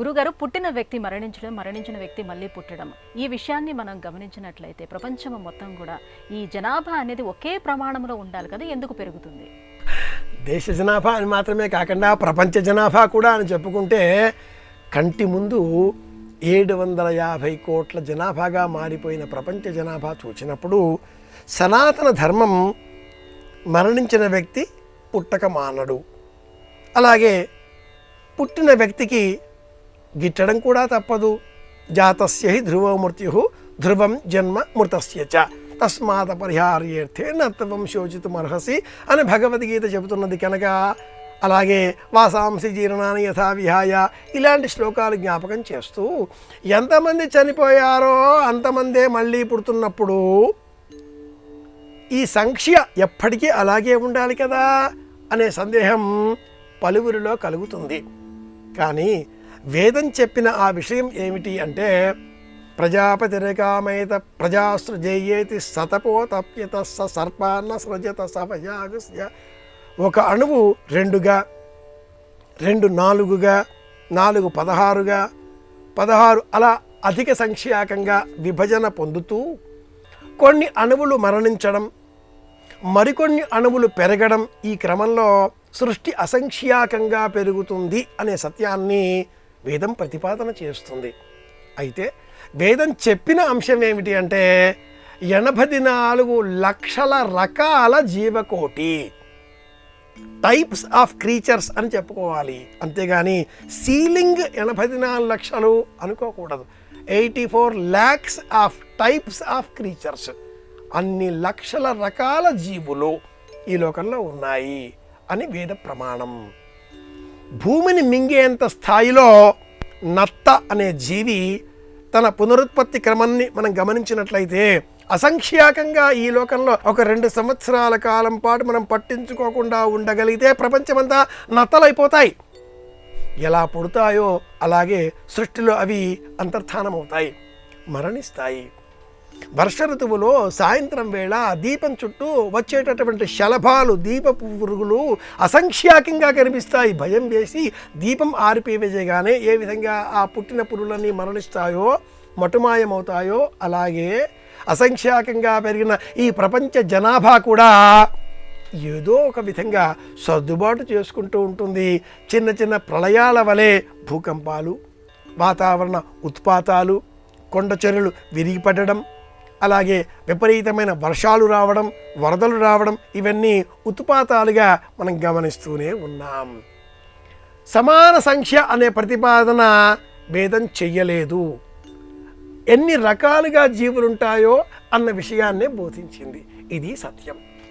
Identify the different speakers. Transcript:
Speaker 1: గురుగారు పుట్టిన వ్యక్తి మరణించడం మరణించిన వ్యక్తి మళ్ళీ పుట్టడం. ఈ విషయాన్ని మనం గమనించినట్లయితే ప్రపంచం మొత్తం కూడా ఈ జనాభా అనేది ఒకే ప్రమాణంలో ఉండాలి కదా ఎందుకు పెరుగుతుంది?
Speaker 2: దేశ జనాభా అని మాత్రమే కాకుండా ప్రపంచ జనాభా కూడా అని చెప్పుకుంటే కంటి ముందు ఏడు వందల యాభై కోట్ల జనాభాగా మారిపోయిన ప్రపంచ జనాభా చూసినప్పుడు సనాతన ధర్మం మరణించిన వ్యక్తి పుట్టక మానడు. అలాగే పుట్టిన వ్యక్తికి గిట్టడం కూడా తప్పదు. జాతస్య హి ధ్రువ మృత్యు ధ్రువం జన్మ మృతస్య చ. తస్మాత్ పరిహార్యర్థే నత్వం శోచితుమర్హసి అని భగవద్గీత చెబుతున్నది కనుక. అలాగే వాసాంసి జీర్ణాన్ని యథా విహాయ ఇలాంటి శ్లోకాలు జ్ఞాపకం చేస్తూ ఎంతమంది చనిపోయారో అంతమందే మళ్ళీ పుడుతున్నప్పుడు ఈ సంఖ్య ఎప్పటికీ అలాగే ఉండాలి కదా అనే సందేహం పలువురిలో కలుగుతుంది. కానీ వేదం చెప్పిన ఆ విషయం ఏమిటి అంటే ప్రజాపతిరేకామేత ప్రజాసృజేయేతి సతపో తప్యత స సర్పాన్న సృజత సభయాగస్య ఒక అణువు రెండుగా రెండు నాలుగుగా నాలుగు పదహారుగా పదహారు అలా అధిక సంఖ్యాకంగా విభజన పొందుతూ కొన్ని అణువులు మరణించడం మరికొన్ని అణువులు పెరగడం ఈ క్రమంలో సృష్టి అసంఖ్యాకంగా పెరుగుతుంది అనే సత్యాన్ని వేదం ప్రతిపాదన చేస్తుంది. అయితే వేదం చెప్పిన అంశం ఏమిటి అంటే ఎనభై నాలుగు లక్షల రకాల జీవకోటి టైప్స్ ఆఫ్ క్రీచర్స్ అని చెప్పుకోవాలి. అంతేగాని సీలింగ్ ఎనభై నాలుగు లక్షలు అనుకోకూడదు. Eighty four lakhs of types of creatures అన్ని లక్షల రకాల జీవులు ఈ లోకంలో ఉన్నాయి అని వేద ప్రమాణం. భూమిని మింగేంత స్థాయిలో నత్త అనే జీవి తన పునరుత్పత్తి క్రమాన్ని మనం గమనించినట్లయితే అసంఖ్యాకంగా ఈ లోకంలో ఒక రెండు సంవత్సరాల కాలం పాటు మనం పట్టించుకోకుండా ఉండగలిగితే ప్రపంచమంతా నత్తలైపోతాయి. ఎలా పుడతాయో అలాగే సృష్టిలో అవి అంతర్ధానమవుతాయి మరణిస్తాయి. వర్ష ఋతువులో సాయంత్రం వేళ దీపం చుట్టూ వచ్చేటటువంటి శలభాలు దీపపు పురుగులు అసంఖ్యాకంగా కనిపిస్తాయి. భయం వేసి దీపం ఆరిపివేయగానే ఏ విధంగా ఆ పుట్టిన పురుగులన్నీ మరణిస్తాయో మటుమాయమవుతాయో అలాగే అసంఖ్యాకంగా పెరిగిన ఈ ప్రపంచ జనాభా కూడా ఏదో ఒక విధంగా సర్దుబాటు చేసుకుంటూ ఉంటుంది. చిన్న చిన్న ప్రళయాల వలె భూకంపాలు వాతావరణ ఉత్పాతాలు కొండ చర్యలు విరిగిపడడం అలాగే విపరీతమైన వర్షాలు రావడం వరదలు రావడం ఇవన్నీ ఉత్పాతాలుగా మనం గమనిస్తూనే ఉన్నాం. సమాన సంఖ్య అనే ప్రతిపాదన భేదం చెయ్యలేదు. ఎన్ని రకాలుగా జీవులుంటాయో అన్న విషయాన్నే బోధించింది. ఇది సత్యం.